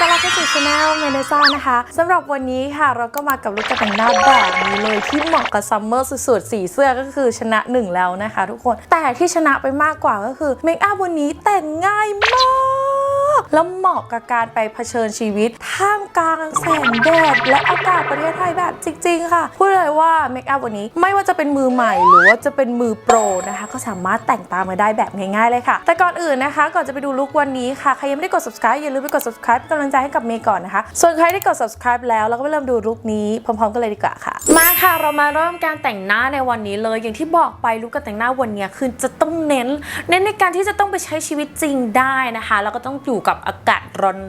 ต้อนรับเข้าสู่ช anel เมเนซ่านะคะสำหรับวันนี้ค่ะเราก็มากับลุคการแต่งหน้าแบบนี้เลยที่เหมาะกับซัมเมอร์สุดๆ สีเสื้อก็คือชนะหนึ่งแล้วนะคะทุกคน แต่ที่ชนะไปมากกว่าก็คือเมคอัพวันนี้แต่งง่ายมาก แล้วเหมาะกับการไปเผชิญชีวิต ท่ามกลางแสงแดดและอากาศประเทศไทยแบบจริง ๆ ค่ะ พูดเลยว่าเมคอัพวันนี้ไม่ว่าจะเป็นมือใหม่หรือว่าจะเป็นมือโปรนะคะ ก็สามารถแต่งตามมาได้แบบง่ายๆเลยค่ะ แต่ก่อนอื่นนะคะ ก่อนจะไปดูลุควันนี้ค่ะ ใครยังไม่ได้กด subscribe อย่าลืมไปกด subscribe เป็นกำลังใจให้กับเมย์ก่อนนะคะ ส่วนใครที่กด subscribe แล้วเราก็ไปเริ่มดูลุคนี้พร้อมๆกันเลยดีกว่าค่ะ มาค่ะเรามาเริ่มการแต่งหน้าในวันนี้เลย อย่างที่บอกไปลุคการแต่งหน้าวันนี้คือจะต้องเน้น เน้นในการที่จะต้องไปใช้ชีวิตจริงได้นะคะ แล้วก็ต้องอยู่กับอากาศ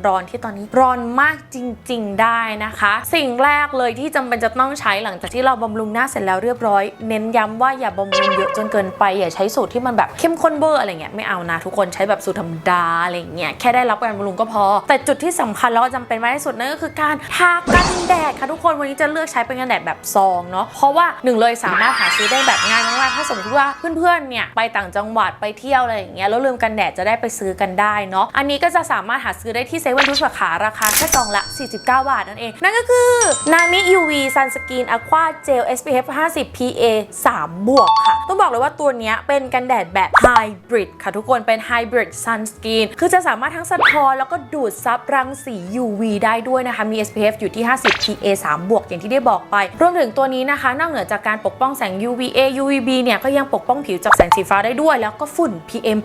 ร้อนๆที่ตอนนี้ร้อนมากจริง ๆ ได้นะคะ สิ่งแรกเลยที่จำเป็นจะต้องใช้หลังจากที่เราบำรุงหน้าเสร็จแล้วเรียบร้อย เน้นย้ำว่าอย่าบำรุงเยอะจนเกินไป อย่าใช้สูตรที่มันแบบเข้มข้นเบอร์อะไรเงี้ยไม่เอานะทุกคนใช้แบบสูตรธรรมดาอะไรเงี้ยแค่ได้รับการบำรุงก็พอ แต่จุดที่สำคัญแล้วก็จำเป็นมากที่สุดนั่นก็คือการทากันแดดค่ะทุกคนวันนี้จะเลือกใช้เป็นกันแดดแบบซองเนาะเพราะว่าหนึ่งเลยสามารถหาซื้อได้แบบง่ายมากๆถ้าสมมติว่าเพื่อนๆเนี่ยไปต่างจังหวัดไปเที่ยวอะไรอย่างเงี้ยแล้วลืมกันแดดจะได้ไปซื้อกันได้เนาะอันนี้ก็จะสามารถหาซื้อได้ที่เซเว่นทุกสาขาราคาแค่ซองละ 49 บาทนั่นเอง นั่นก็คือ Nami UV Sunscreen Aqua Gel SPF 50 PA 3 บวกค่ะ ต้องบอกเลยว่าตัวนี้เป็นกันแดดแบบ Hybrid ค่ะทุกคนเป็น Hybrid Sunscreen คือจะสามารถทั้งสะท้อนแล้วก็ดูดซับรังสี UV ได้ด้วยนะคะ มี SPF อยู่ที่ 50 PA 3 บวก อย่างที่ได้บอกไป รวมถึงตัวนี้นะคะ นอกเหนือจากการปกป้องแสง UVA UVB เนี่ย ก็ยังปกป้องผิวจากแสงสีฟ้าได้ด้วย แล้วก็ฝุ่น PM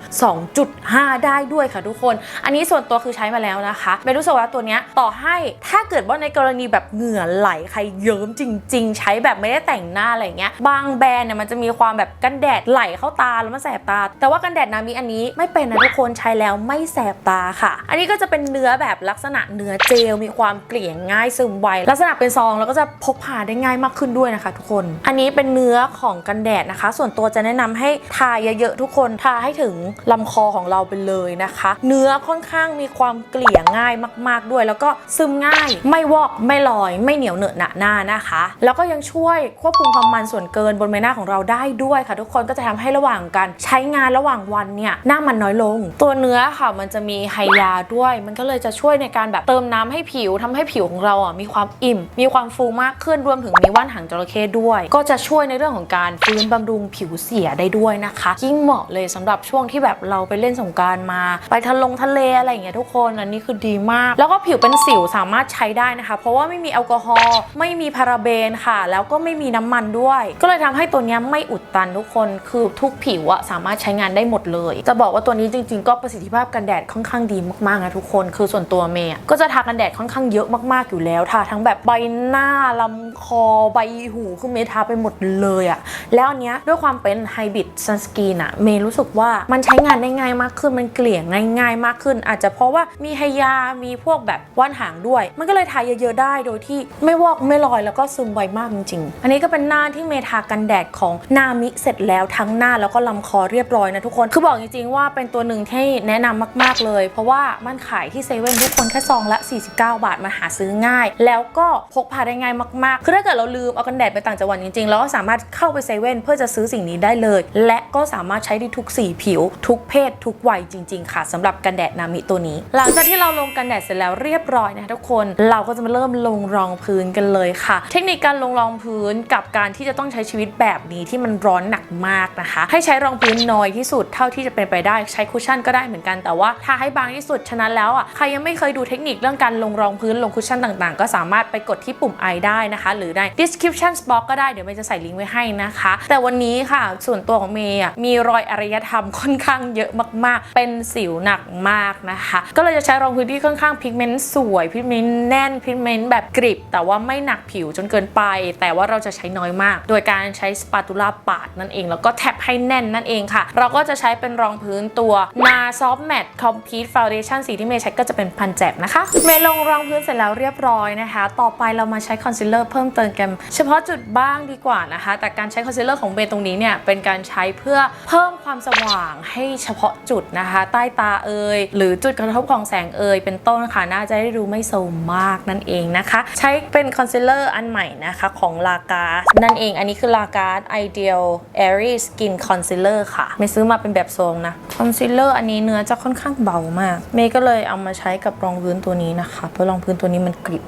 2.5 ได้ด้วยค่ะทุกคน อันนี้ส่วนตัวคือใช้มาแล้วนะคะเมรู้สึกว่าตัวเนี้ยต่อให้ถ้าเกิดว่าในกรณีแบบเหงื่อไหลใครเยิ้มจริง ๆ ใช้แบบไม่ได้แต่งหน้าอะไรเงี้ยบางแบรนด์เนี่ยมันจะมีความแบบกันแดดไหลเข้าตาแล้วมันแสบตา แต่ว่ากันแดดนามิอันนี้ไม่เป็นนะทุกคนใช้แล้วไม่แสบตาค่ะ อันนี้ก็จะเป็นเนื้อแบบลักษณะเนื้อเจลมีความเกลี่ยง่ายซึมไวลักษณะเป็นซองแล้วก็จะพกพาได้ง่ายมากขึ้นด้วยนะคะ ทุกคน อันนี้เป็นเนื้อของกันแดดนะคะ ส่วนตัวจะแนะนำให้ทาเยอะๆทุกคนทาให้ถึงลำคอของเราไปเลยนะคะ เนื้อค่อนข้างมีความเกลี่ยง่ายมาก ๆด้วย แล้วก็ซึมง่าย ไม่วอกไม่ลอย ไม่เหนียวเหนอะหนะหน้านะคะ แล้วก็ยังช่วยควบคุมความมันส่วนเกินบนใบหน้าของเราได้ด้วยค่ะ ทุกคนก็จะทำให้ระหว่างการใช้งานระหว่างวันเนี่ยหน้ามันน้อยลง ตัวเนื้อค่ะมันจะมีไฮยาด้วย มันก็เลยจะช่วยในการแบบเติมน้ำให้ผิวทำให้ผิวของเราอะมีความอิ่ม มีความฟูมากขึ้นรวมถึงมีว่านหางจระเข้ด้วย ก็จะช่วยในเรื่องของการฟื้นบำรุงผิวเสียได้ด้วยนะคะ ยิ่งเหมาะเลยสำหรับช่วงที่แบบเราไปเล่นสงการมา ไปทะลงทะเลอะไรอย่างเงี้ยทุกคนอันนี้คือดีมาก แล้วก็ผิวเป็นสิวสามารถใช้ได้นะคะ เพราะว่าไม่มีแอลกอฮอล์ไม่มีพาราเบนค่ะ แล้วก็ไม่มีน้ำมันด้วย ก็เลยทำให้ตัวนี้ไม่อุดตันทุกคนคือทุกผิวอะสามารถใช้งานได้หมดเลย จะบอกว่าตัวนี้จริง ๆ ก็ประสิทธิภาพกันแดดค่อนข้างดีมากๆนะทุกคนคือส่วนตัวเมย์ก็จะทากันแดดค่อนข้างเยอะมากๆอยู่แล้วทาทั้งแบบใบหน้าลำคอใบหูคือเมย์ทาไปหมดเลยอะแล้วอันเนี้ยด้วยความเป็นไฮบริดซันสกรีนอะเมย์รู้สึกว่ามันใช้งานได้ง่ายมากขึ้นมันเกลี่ยง่าย ๆ มากขึ้นอาจจะเพราะว่ามีไฮยา มีพวกแบบว่านหางด้วย มันก็เลยทาเยอะๆได้โดยที่ไม่วอกไม่ลอยแล้วก็ซึมไวมากจริงๆ อันนี้ก็เป็นหน้าที่เมทากันแดดของนามิเสร็จแล้วทั้งหน้าแล้วก็ลำคอเรียบร้อยนะทุกคน คือบอกจริงๆว่าเป็นตัวหนึ่งที่แนะนำมากๆเลย เพราะว่ามันขายที่เซเว่นทุกคนแค่ซองละ 49 บาทมาหาซื้อง่าย แล้วก็พกพาได้ง่ายมากๆ คือถ้าเกิดเราลืมเอากันแดดไปต่างจังหวัดจริงๆเราก็สามารถเข้าไปเซเว่นเพื่อจะซื้อสิ่งนี้ได้เลย และก็สามารถใช้ได้ทุกสีผิว ทุกเพศ ทุกวัยจริง ๆ ค่ะสำหรับกันแดดนามิตัวนี้ หลังจากที่เราลงกันแดดเสร็จแล้วเรียบร้อยนะคะทุกคนเราก็จะมาเริ่มลงรองพื้นกันเลยค่ะ เทคนิคการลงรองพื้นกับการที่จะต้องใช้ชีวิตแบบนี้ที่มันร้อนหนักมากนะคะ ให้ใช้รองพื้นน้อยที่สุดเท่าที่จะเป็นไปได้ใช้คุชชั่นก็ได้เหมือนกันแต่ว่าทาให้บางที่สุดฉะนั้นแล้วอะใครยังไม่เคยดูเทคนิคเรื่องการลงรองพื้นลงคุชชั่นต่างๆ ก็สามารถไปกดที่ปุ่ม i ได้นะคะ หรือใน description box ก็ได้เดี๋ยวเมย์จะใส่ลิงก์ไว้ให้นะคะ แต่วันนี้ค่ะ ส่วนตัวของเมย์มีรอยอารยธรรมค่อนข้างเยอะมากๆ เป็นสิวหนักมากนะคะ ก็เลยจะใช้รองพื้นที่ค่อนข้างพิกเมนต์สวยพิกเมนต์แน่นพิกเมนต์แบบกริบ แต่ว่าไม่หนักผิวจนเกินไป แต่ว่าเราจะใช้น้อยมาก โดยการใช้สปาตูล่าปาดนั่นเอง แล้วก็แท็บให้แน่นนั่นเองค่ะ เราก็จะใช้เป็นรองพื้นตัวนาซอฟแมตคอมพีทฟาวเดชั่นสีที่เมย์ใช้ก็จะเป็นพันแจบนะคะ เมย์ลงรองพื้นเสร็จแล้วเรียบร้อยนะคะ ต่อไปเรามาใช้คอนซีลเลอร์เพิ่มเติมกันเฉพาะจุดบ้างดีกว่านะคะ แต่การใช้คอนซีลเลอร์ของเมย์ตรงนี้เนี่ยเป็นการใช้เพื่อเพิ่มความสว่างให้เฉพาะจุดนะคะ ใต้ตาเอยหรือจุดกระทบของแสงเอยเป็นต้นค่ะน่าจะได้ดูไม่โซมมากนั่นเองนะคะ ใช้เป็นคอนซีลเลอร์อันใหม่นะคะของลากานั่นเองอันนี้คือลากา Ideal Airy Skin Concealer ค่ะ ไม่ซื้อมาเป็นแบบทรงนะคอนซีลเลอร์อันนี้เนื้อจะค่อนข้างเบามาก เมย์ก็เลยเอามาใช้กับรองพื้นตัวนี้นะคะเพราะรองพื้นตัวนี้มันกริบ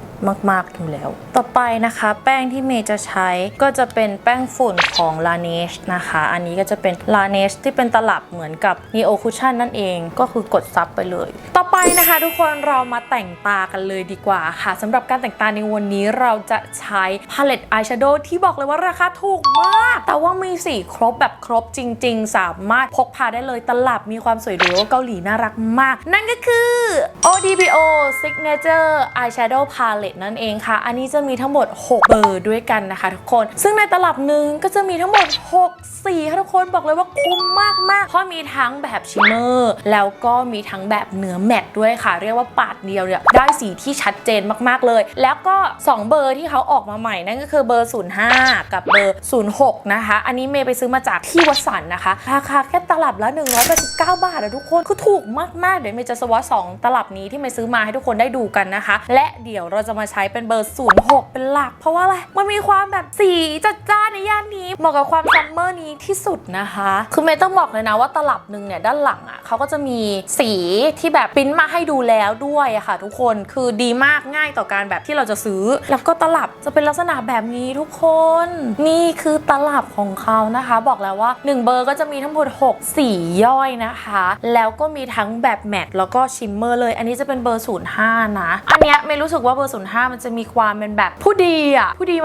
มาก ๆ อยู่แล้ว ต่อไปนะคะแป้งที่เมย์จะใช้ก็จะเป็นแป้งฝุ่นของ Laneige นะคะ อันนี้ก็จะเป็น Laneige ที่เป็นตลับเหมือนกับ Neo Cushion นั่นเองก็คือกดซับไปเลย ต่อไปนะคะทุกคนเรามาแต่งตากันเลยดีกว่าค่ะสำหรับการแต่งตาในวันนี้เราจะใช้พาเลตอายแชโดว์ที่บอกเลยว่าราคาถูกมาก แต่ว่ามีสีครบแบบครบจริง ๆ สามารถพกพาได้เลยตลับมีความสวยหรูเกาหลีน่ารักมาก นั่นก็คือ ODBO Signature Eyeshadow Palette นั่นเองค่ะ อันนี้จะมีทั้งหมด 6 เบอร์ด้วยกันนะคะทุกคน ซึ่งในตลับหนึ่งก็จะมีทั้งหมด 6 สีค่ะทุกคนบอกเลยว่าคุ้มมากๆ เพราะมีทั้งแบบชิมเมอร์แล้วก็มีทั้งแบบเนื้อแมตด้วยค่ะ เรียกว่าปาดเดียวเนี่ยได้สีที่ชัดเจนมากๆเลย แล้วก็ 2 เบอร์ที่เขาออกมาใหม่นั่นก็คือเบอร์ 05 กับเบอร์ 06 นะคะ อันนี้เมย์ไปซื้อมาจากที่วัสันนะคะราคาแค่ตลับละ189 บาทอะทุกคนคือถูกมากๆเดี๋ยวเมย์จะสวอตสองตลับนี้ที่เมย์ซื้อมาให้ทุกคนได้ดูกันนะคะ และเดี๋ยวเราจะมาใช้เป็นเบอร์ 06 เป็นหลัก เพราะว่าอะไร มันมีความแบบสีจัดจ้านในย่านนี้ เหมาะกับความซัมเมอร์นี้ที่สุดนะคะ คือเมย์ต้องบอกเลยนะว่าตลับหนึ่งเนี่ยด้านหลังอะเขาก็จะมีสีที่แบบปริ้นมาให้ดูแล้วด้วยอะค่ะ ทุกคน คือดีมากง่ายต่อการแบบที่เราจะซื้อ แล้วก็ตลับจะเป็นลักษณะแบบนี้ทุกคน นี่คือตลับของเขานะคะ บอกแล้วว่า 1 เบอร์ก็จะมีทั้งหมด 6 สีย่อยนะคะ แล้วก็มีทั้งแบบแมตต์แล้วก็ชิมเมอร์เลย อันนี้จะเป็นเบอร์ 05 นะ อันเนี้ยไม่รู้สึกว่าเบอร์05มันจะมีความเป็นแบบผู้ดีอะผู้ดี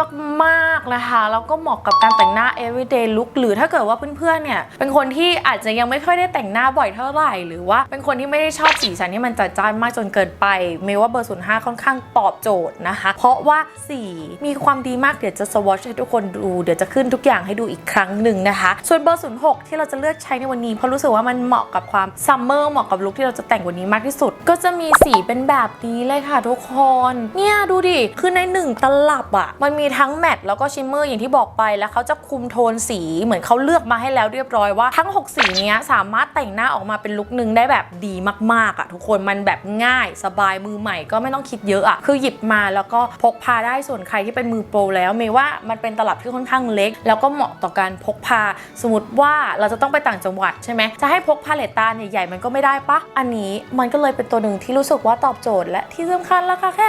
มากๆนะคะแล้วก็เหมาะกับการแต่งหน้า everyday look หรือถ้าเกิดว่าเพื่อนๆเนี่ยเป็นคนที่อาจจะยังไม่ค่อยได้แต่งหน้าบ่อยเท่าไหร่ หรือว่าเป็นคนที่ไม่ได้ชอบสีสันที่มันจัดจ้านมากจนเกินไปเมย์ว่าเบอร์05ค่อนข้างตอบโจทย์นะคะ เพราะว่าสีมีความดีมากเดี๋ยวจะสวอชให้ทุกคนดูเดี๋ยวจะขึ้นทุกอย่างให้ดูอีกครั้งหนึ่งนะคะ ส่วนเบอร์06ที่เราจะเลือกใช้ในวันนี้เพราะรู้สึกว่ามันเหมาะกับความซัมเมอร์เหมาะกับลุคที่เราจะแต่งวันนี้มากที่สุด ก็จะมีสีเป็นแบบนี้เลยค่ะทุกคนเนี่ยดูดิ คือในหนึ่งตลับอะ่ะ มันมีทั้งแมตต์แล้วก็ชิมเมอร์อย่างที่บอกไป แล้วเขาจะคุมโทนสีเหมือนเขาเลือกมาให้แล้วเรียบร้อยว่าทั้ง 6 สีนี้สามารถแต่งหน้าออกมาเป็นลุคหนึ่งได้แบบดีมากๆอะ่ะ ทุกคนมันแบบง่ายสบายมือใหม่ก็ไม่ต้องคิดเยอะอะ่ะ คือหยิบมาแล้วก็พกพาได้ส่วนใครที่เป็นมือโปรแล้วเมย์ว่ามันเป็นตลับที่ค่อนข้างเล็ก แล้วก็เหมาะต่อการพกพา สมมติว่าเราจะต้องไปต่างจังหวัดใช่ไหมจะให้พกพาเลตตาใหญ่ๆมันก็ไม่ได้ปะอันนี้มันก็เลยเป็นตัวหนึ่งที่รู้สึกว่าตอบโจทย์และที่สำคัญราคาแค่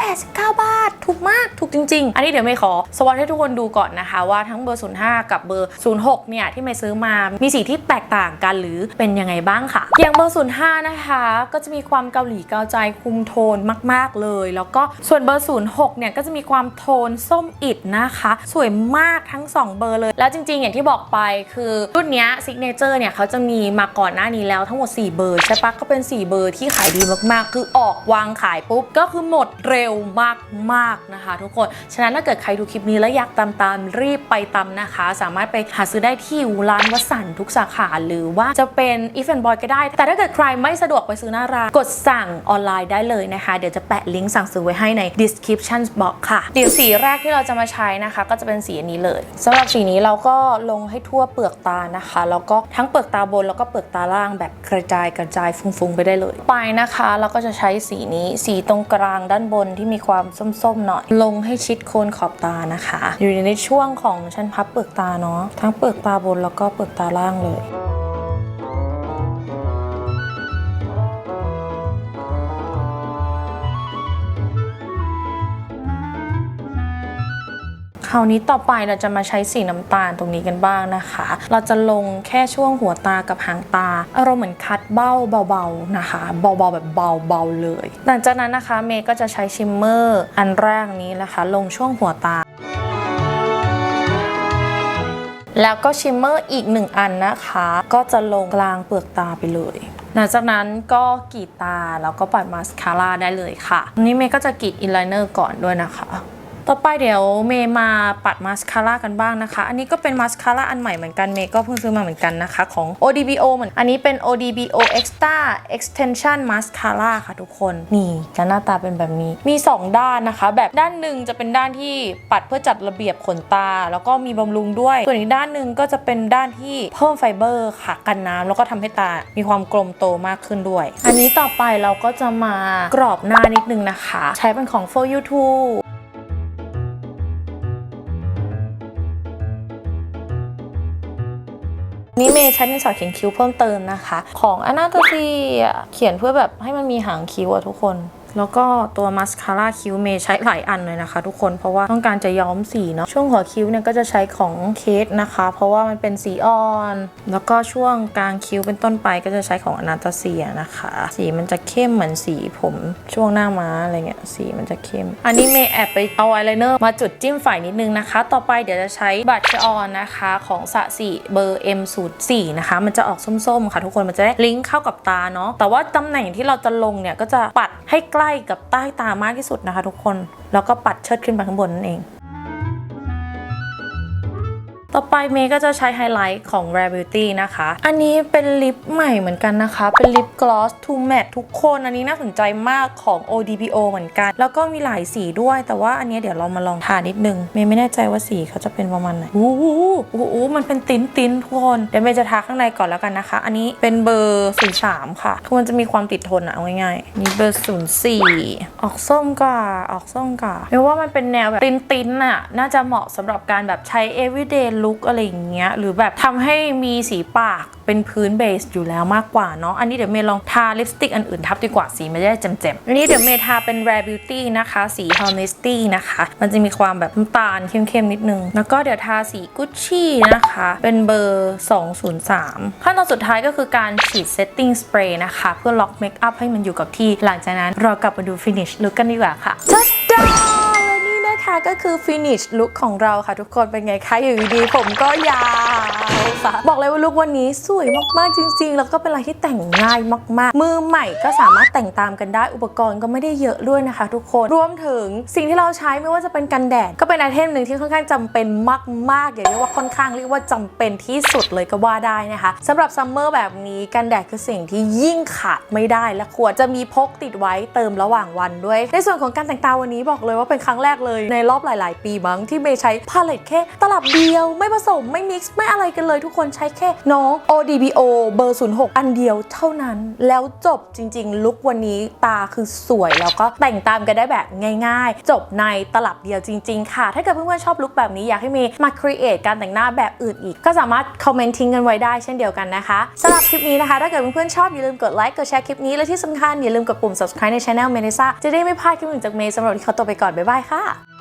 189 บาท ถูกมากถูกจริง ๆ อันนี้เดี๋ยวเมย์ขอสวอตให้ทุกคนดูก่อนนะคะ ว่าทั้งเบอร์ 05 กับเบอร์ 06 เนี่ย ที่เมย์ซื้อมามีสีที่แตกต่างกันหรือเป็นยังไงบ้างค่ะ อย่างเบอร์ 05 นะคะ ก็จะมีความเกาหลีเกาใจคุมโทนมาก ๆเลย แล้วก็ส่วนเบอร์ 06 เนี่ยก็จะมีความโทนส้มอิดนะคะ สวยมากทั้ง 2 เบอร์เลย แล้วจริง ๆ อย่างที่บอกไปคือรุ่นเนี้ยซิกเนเจอร์เนี่ยเขาจะมีมาก่อนหน้านี้แล้วทั้งหมด 4 เบอร์ใช่ปะก็เป็น 4 เบอร์ที่ขายดีมากๆ คือออกวางขายปุ๊บก็คือหมดเร็ว็วมากๆนะคะ ทุกคน ฉะนั้นถ้าเกิดใครดูคลิปนี้แล้วอยากตามตามรีบไปตามนะคะ สามารถไปหาซื้อได้ที่ร้านวสันทุกสาขาหรือว่าจะเป็น e f a n Boy ก็ได้ แต่ถ้าเกิดใครไม่สะดวกไปซื้อหน้าร้านกดสั่งออนไลน์ได้เลยนะคะ เดี๋ยวจะแปะลิงก์สั่งซื้อไว้ให้ใน description box ค่ะเดี๋ยวสีแรกที่เราจะมาใช้นะคะ ก็จะเป็นสีนี้เลยสำหรับสีนี้เราก็ลงให้ทั่วเปลือกตานะคะแล้วก็ทั้งเปลือกตาบนแล้วก็เปลือกตาล่างแบบกระจายกระจายฟุ้งๆไปได้เลย ไปนะคะ เราก็จะใช้สีนี้สีตรงกลางด้านบนที่มีความส้มๆหน่อย ลงให้ชิดโคนขอบตานะคะ อยู่ในช่วงของชั้นพับเปลือกตาเนาะทั้งเปลือกตาบนแล้วก็เปลือกตาล่างเลย ราวนี้ต่อไปเราจะมาใช้สีน้ำตาลตรงนี้กันบ้างนะคะ เราจะลงแค่ช่วงหัวตากับหางตาอารมณ์เหมือนคัดเบ้าเบาๆนะคะ เบาๆแบบเบาๆเลย หลังจากนั้นนะคะเมย์ก็จะใช้ชิมเมอร์อันแรกนี้นะคะ ลงช่วงหัวตาแล้วก็ชิมเมอร์อีกหนึ่งอันนะคะ ก็จะลงกลางเปลือกตาไปเลย หลังจากนั้นก็กรีดตาแล้วก็ปัดมาสคาร่าได้เลยค่ะอันนี้เมย์ก็จะกรีดอินไลเนอร์ก่อนด้วยนะคะ ต่อไปเดี๋ยวเมย์มาปัดมาสคาร่ากันบ้างนะคะ อันนี้ก็เป็นมาสคาร่าอันใหม่เหมือนกัน เมย์ก็เพิ่งซื้อมาเหมือนกันนะคะ ของ ODBO เหมือน อันนี้เป็น ODBO Extra Extension Mascara ค่ะทุกคน นี่จะหน้าตาเป็นแบบนี้ มี 2 ด้านนะคะ แบบด้านหนึ่งจะเป็นด้านที่ปัดเพื่อจัดระเบียบขนตา แล้วก็มีบำรุงด้วย ส่วนอีกด้านหนึ่งก็จะเป็นด้านที่เพิ่มไฟเบอร์ค่ะกันน้ำแล้วก็ทำให้ตา มีความกลมโตมากขึ้นด้วย อันนี้ต่อไปเราก็จะมากรอบหน้านิดนึงนะคะ ใช้เป็นของ For You Too นี้เมย์ใช้ดินสอเขียนคิ้วเพิ่มเติมนะคะ ของอนาตซีเขียนเพื่อแบบให้มันมีหางคิ้วอะทุกคน แล้วก็ตัวมาสคาร่าคิ้วเมย์ใช้หลายอันเลยนะคะ ทุกคนเพราะว่าต้องการจะย้อมสีเนาะช่วงหัวคิ้วเนี่ยก็จะใช้ของเคสนะคะ เพราะว่ามันเป็นสีอ่อน แล้วก็ช่วงกลางคิ้วเป็นต้นไปก็จะใช้ของอนาต o เซียนะคะ สีมันจะเข้มเหมือนสีผมช่วงหน้าม้าอะไรเงี้ยสีมันจะเข้ม อันนี้เมย์แอบไปเอาอายไลเนอร์มาจุดจิ้มฝ่ายนิดนึงนะคะ ต่อไปเดี๋ยวจะใช้บัตรออนนะคะของสะสีเบอร์ M 0 4 นะคะ มันจะออกส้มๆค่ะ ทุกคนมันจะได้ลิงก์เข้ากับตาเนาะแต่ว่าตำแหน่งที่เราจะลงเนี่ยก็จะปัดให้ใกล้กับใต้ตามากที่สุดนะคะทุกคน แล้วก็ปัดเชิดขึ้นไปข้างบนนั่นเอง ต่อไปเมย์ก็จะใช้ไฮไลท์ของ Rare Beauty นะคะ อันนี้เป็นลิปใหม่เหมือนกันนะคะ เป็นลิปกลอส to matte ทุกคน อันนี้น่าสนใจมากของ ODPO เหมือนกัน แล้วก็มีหลายสีด้วย แต่ว่าอันนี้เดี๋ยวเรามาลองทานิดนึง เมย์ไม่แน่ใจว่าสีเขาจะเป็นประมาณไหนอู้หูอู้หูมันเป็นติ้นติ้นทุกคน เดี๋ยวเมย์จะทาข้างในก่อนแล้วกันนะคะ อันนี้เป็นเบอร์03ค่ะ คือมันจะมีความติดทนอะเอาง่ายๆ นี่เบอร์04ออกส้มก่าออกส้มก่าเมย์ว่ามันเป็นแนวแบบติ้นติ้นอะน่าจะเหมาะสำหรับการแบบใช้ everyday look อะไรอย่างเงี้ยหรือแบบทำให้มีสีปากเป็นพื้นเบสอยู่แล้วมากกว่าเนาะอันนี้เดี๋ยวเมย์ลองทาลิปสติกอันอื่นทับดีกว่าสีไม่ได้เจ็มๆอันนี้เดี๋ยวเมย์ทาเป็น Rare Beauty นะคะ สี Honesty นะคะ มันจะมีความแบบน้ำตาลเข้มๆนิดนึง แล้วก็เดี๋ยวทาสี Gucci นะคะ เป็นเบอร์ 203 ขั้นตอนสุดท้ายก็คือการฉีด setting spray นะคะ เพื่อล็อกเมคอัพให้มันอยู่กับที่ หลังจากนั้นเรากลับมาดู finish look กันดีกว่าค่ะจัดดาและ นี่ะคะก็คือ finish look ของเราค่ะทุกคนเป็นไงคะอยู่ดีๆผมก็ยาว ค่ะบอกเลยว่าลุควันนี้สวยมากๆจริง ๆ แล้วก็เป็นอะไรที่แต่งง่ายมาก ๆ มือใหม่ก็สามารถแต่งตามกันได้อุปกรณ์ก็ไม่ได้เยอะด้วยนะคะ ทุกคนรวมถึงสิ่งที่เราใช้ไม่ว่าจะเป็นกันแดดก็เป็นไอเทมหนึ่งที่ค่อนข้างจำเป็นมากๆอย่างเรียกว่าค่อนข้างเรียกว่าจำเป็นที่สุดเลยก็ว่าได้นะคะสำหรับซัมเมอร์แบบนี้กันแดดคือสิ่งที่ยิ่งขาดไม่ได้และควรจะมีพกติดไว้เติมระหว่างวันด้วย ในส่วนของการแต่งตาวันนี้บอกเลยว่าเป็นครั้งแรกเลยในรอบหลาย ๆ ปีมั้งที่เมย์ใช้พาเลตแค่ตลับเดียวไม่ผสมไม่มิกซ์ไม่อะไรกันเลยทุกคนใช้แค่น้อง ODBO เบอร์ 06 อันเดียวเท่านั้น แล้วจบจริง ๆ ลุควันนี้ตาคือสวยแล้วก็แต่งตามกันได้แบบง่าย ๆ จบในตลับเดียวจริง ๆ ค่ะ ถ้าเกิดเพื่อนๆชอบลุคแบบนี้อยากให้เมย์มาครีเอทการแต่งหน้าแบบอื่นอีก ก็สามารถคอมเมนต์ทิ้งกันไว้ได้เช่นเดียวกันนะคะสำหรับคลิปนี้นะคะ ถ้าเกิดเพื่อนๆชอบอย่าลืมกดไลค์กดแชร์คลิปนี้และที่สำคัญอย่าลืมกดปุ่ม subscribe ใน channel เมย์ซ่าจะได้ไม่พลาดคลิปอื่นจากเมย์สำหรับที่เขาตัวไปก่อนบ๊ายบายค่ะ